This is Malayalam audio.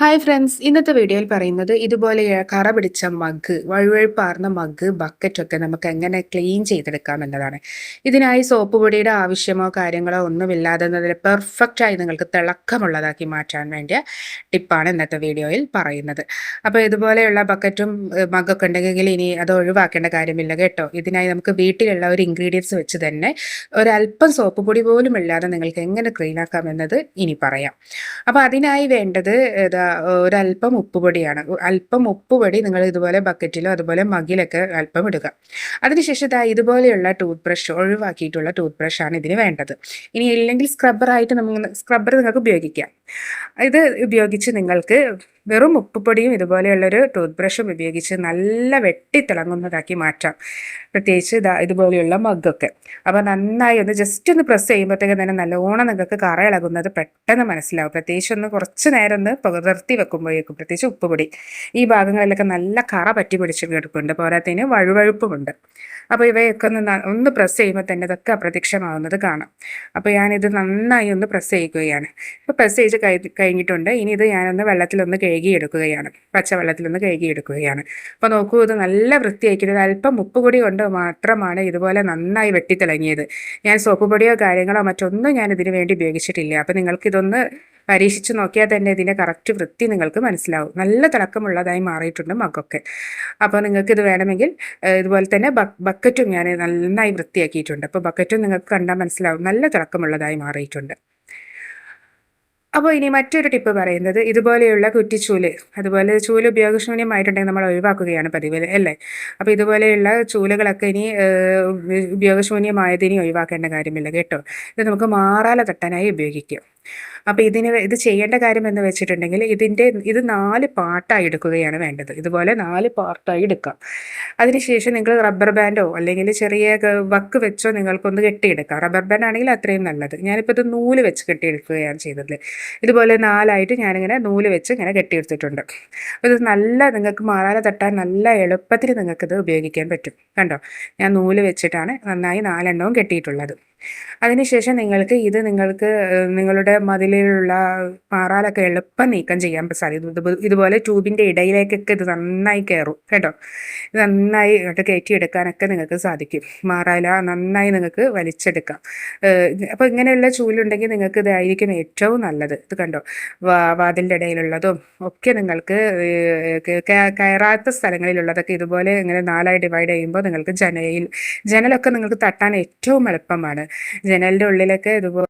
ഹായ് ഫ്രണ്ട്സ് ഇന്നത്തെ വീഡിയോയിൽ പറയുന്നത് ഇതുപോലെ കറ പിടിച്ച മഗ് വഴുവഴുപ്പാർന്ന മഗ് ബക്കറ്റൊക്കെ നമുക്ക് എങ്ങനെ ക്ലീൻ ചെയ്തെടുക്കാം എന്നതാണ്. ഇതിനായി സോപ്പ് പൊടിയുടെ ആവശ്യമോ കാര്യങ്ങളോ ഒന്നുമില്ലാതെ പെർഫെക്റ്റ് ആയി നിങ്ങൾക്ക് തിളക്കമുള്ളതാക്കി മാറ്റാൻ വേണ്ടിയ ടിപ്പാണ് ഇന്നത്തെ വീഡിയോയിൽ പറയുന്നത്. അപ്പോൾ ഇതുപോലെയുള്ള ബക്കറ്റും മഗൊക്കെ ഉണ്ടെങ്കിൽ ഇനി അത് ഒഴിവാക്കേണ്ട കാര്യമില്ല കേട്ടോ. ഇതിനായി നമുക്ക് വീട്ടിലുള്ള ഒരു ഇൻഗ്രീഡിയൻസ് വെച്ച് തന്നെ ഒരല്പം സോപ്പ് പൊടി പോലും ഇല്ലാതെ നിങ്ങൾക്ക് എങ്ങനെ ക്ലീനാക്കാം എന്നത് ഇനി പറയാം. അപ്പോൾ അതിനായി വേണ്ടത് ഒരല്പം ഉപ്പുപൊടിയാണ്. അല്പം ഉപ്പുപൊടി നിങ്ങൾ ഇതുപോലെ ബക്കറ്റിലോ അതുപോലെ മകിലൊക്കെ അല്പം ഇടുക. അതിനുശേഷം ഇതാ ഇതുപോലെയുള്ള ടൂത്ത് ബ്രഷ് ഒഴിവാക്കിയിട്ടുള്ള ടൂത്ത് ബ്രഷാണ് ഇതിന് വേണ്ടത്. ഇനി ഇല്ലെങ്കിൽ സ്ക്രബ്ബറായിട്ട് നമുക്ക് സ്ക്രബ്ബർ നിങ്ങൾക്ക് ഉപയോഗിക്കാം. ഇത് ഉപയോഗിച്ച് നിങ്ങൾക്ക് വെറും ഉപ്പുപൊടിയും ഇതുപോലെയുള്ളൊരു ടൂത്ത് ബ്രഷും ഉപയോഗിച്ച് നല്ല വെട്ടിത്തിളങ്ങുന്നതാക്കി മാറ്റാം. പ്രത്യേകിച്ച് ഇതാ ഇതുപോലെയുള്ള മഗ്ഗൊക്കെ. അപ്പോൾ നന്നായി ഒന്ന് ജസ്റ്റ് ഒന്ന് പ്രസ് ചെയ്യുമ്പോഴത്തേക്കും തന്നെ നല്ലോണം നിങ്ങൾക്ക് കറ ഇളകുന്നത് പെട്ടെന്ന് മനസ്സിലാവും. പ്രത്യേകിച്ച് ഒന്ന് കുറച്ച് നേരം ഒന്ന് പകർത്തി വെക്കുമ്പോഴേക്കും പ്രത്യേകിച്ച് ഉപ്പുപൊടി. ഈ ഭാഗങ്ങളിലൊക്കെ നല്ല കറ പറ്റി പിടിച്ച് കിടപ്പുണ്ട്. പോരാത്തതിന് വഴുവഴുപ്പുമുണ്ട്. അപ്പോൾ ഇവയൊക്കെ ഒന്ന് ഒന്ന് പ്രസ് ചെയ്യുമ്പോൾ തന്നെ ഇതൊക്കെ അപ്രത്യക്ഷമാവുന്നത് കാണാം. അപ്പോൾ ഞാനിത് നന്നായി ഒന്ന് പ്രസ് ചെയ്യുകയാണ്. ഇപ്പോൾ പ്രസ് ചെയ്ത് കഴിഞ്ഞിട്ടുണ്ട്. ഇനി ഇത് ഞാനൊന്ന് വെള്ളത്തിലൊന്ന് കഴുകിയെടുക്കുകയാണ്. പച്ചവെള്ളത്തിലൊന്ന് കഴുകിയെടുക്കുകയാണ്. അപ്പോൾ നോക്കൂ ഇത് നല്ല വൃത്തിയാക്കിയത് അല്പം ഉപ്പ് കൂടി കൊണ്ട് മാത്രമാണ് ഇതുപോലെ നന്നായി വെട്ടിത്തിളങ്ങിയത്. ഞാൻ സോപ്പ് പൊടിയോ കാര്യങ്ങളോ മറ്റൊന്നും ഞാൻ ഇതിനു വേണ്ടി ഉപയോഗിച്ചിട്ടില്ല. അപ്പോൾ നിങ്ങൾക്കിതൊന്ന് പരീക്ഷിച്ച് നോക്കിയാൽ തന്നെ ഇതിന്റെ കറക്റ്റ് വൃത്തി നിങ്ങൾക്ക് മനസ്സിലാവും. നല്ല തിളക്കമുള്ളതായി മാറിയിട്ടുണ്ട് മക്കൊക്കെ അപ്പോൾ നിങ്ങൾക്ക് ഇത് വേണമെങ്കിൽ ഇതുപോലെ തന്നെ ബക്കറ്റും ഞാൻ നന്നായി വൃത്തിയാക്കിയിട്ടുണ്ട്. അപ്പോൾ ബക്കറ്റും നിങ്ങൾക്ക് കണ്ടാൽ മനസ്സിലാവും. നല്ല തിളക്കമുള്ളതായി മാറിയിട്ടുണ്ട്. അപ്പോൾ ഇനി മറ്റൊരു ടിപ്പ് പറയുന്നത് ഇതുപോലെയുള്ള കുറ്റിച്ചൂൽ. അതുപോലെ ചൂൽ ഉപയോഗശൂന്യമായിട്ടുണ്ടെങ്കിൽ നമ്മൾ ഒഴിവാക്കുകയാണ് പതിവ് അല്ലേ? അപ്പോൾ ഇതുപോലെയുള്ള ചൂലുകളൊക്കെ ഇനി ഉപയോഗശൂന്യമായതിനി ഒഴിവാക്കേണ്ട കാര്യമില്ല കേട്ടോ? ഇത് നമുക്ക് മാറാല തട്ടാനായി ഉപയോഗിക്കാം. അപ്പോൾ ഇതിന് ഇത് ചെയ്യേണ്ട കാര്യം എന്ന് വെച്ചിട്ടുണ്ടെങ്കിൽ ഇതിന്റെ ഇത് നാല് പാർട്ടായി എടുക്കുകയാണ് വേണ്ടത്. ഇതുപോലെ നാല് പാർട്ടായി എടുക്കാം. അതിനുശേഷം നിങ്ങൾ റബ്ബർ ബാൻഡോ അല്ലെങ്കിൽ ചെറിയ വക്ക് വെച്ചോ നിങ്ങൾക്കൊന്ന് കെട്ടിയെടുക്കാം. റബ്ബർ ബാൻഡ് ആണെങ്കിൽ അത്രയും നല്ലത്. ഞാനിപ്പോൾ ഇത് നൂൽ വെച്ച് കെട്ടിയെടുക്കുകയാണ് ചെയ്തത്. ഇതുപോലെ നാലായിട്ട് ഞാനിങ്ങനെ നൂൽ വെച്ച് ഇങ്ങനെ കെട്ടിയെടുത്തിട്ടുണ്ട്. ഇത് നല്ല നിങ്ങൾക്ക് മാറാല തട്ടാൻ നല്ല എളുപ്പത്തിൽ നിങ്ങൾക്കിത് ഉപയോഗിക്കാൻ പറ്റും. കണ്ടോ? ഞാൻ നൂൽ വെച്ചിട്ടാണ് നന്നായി നാലെണ്ണവും കെട്ടിയിട്ടുള്ളത്. അതിനുശേഷം നിങ്ങൾക്ക് ഇത് നിങ്ങൾക്ക് നിങ്ങളുടെ മതിലിലുള്ള പാറാലൊക്കെ എളുപ്പം നീക്കം ചെയ്യാൻ സാധിക്കും. ഇതുപോലെ ട്യൂബിന്റെ ഇടയിലേക്കൊക്കെ ഇത് നന്നായി കയറും കേട്ടോ. ഇത് നന്നായി ഇങ്ങോട്ട് കയറ്റിയെടുക്കാനൊക്കെ നിങ്ങൾക്ക് സാധിക്കും. മാറാല നന്നായി നിങ്ങൾക്ക് വലിച്ചെടുക്കാം. അപ്പോൾ ഇങ്ങനെയുള്ള ചൂലുണ്ടെങ്കിൽ നിങ്ങൾക്ക് ഇതായിരിക്കും ഏറ്റവും നല്ലത്. ഇത് കണ്ടോ? വാതിലിന്റെ ഇടയിലുള്ളതും ഒക്കെ നിങ്ങൾക്ക് കയറാത്ത സ്ഥലങ്ങളിലുള്ളതൊക്കെ ഇതുപോലെ ഇങ്ങനെ നാലായി ഡിവൈഡ് ചെയ്യുമ്പോൾ നിങ്ങൾക്ക് ജനയിൽ ജനലൊക്കെ നിങ്ങൾക്ക് തട്ടാൻ ഏറ്റവും എളുപ്പമാണ്. ജനലിന്റെ ഉള്ളിലൊക്കെ ഇതുപോലെ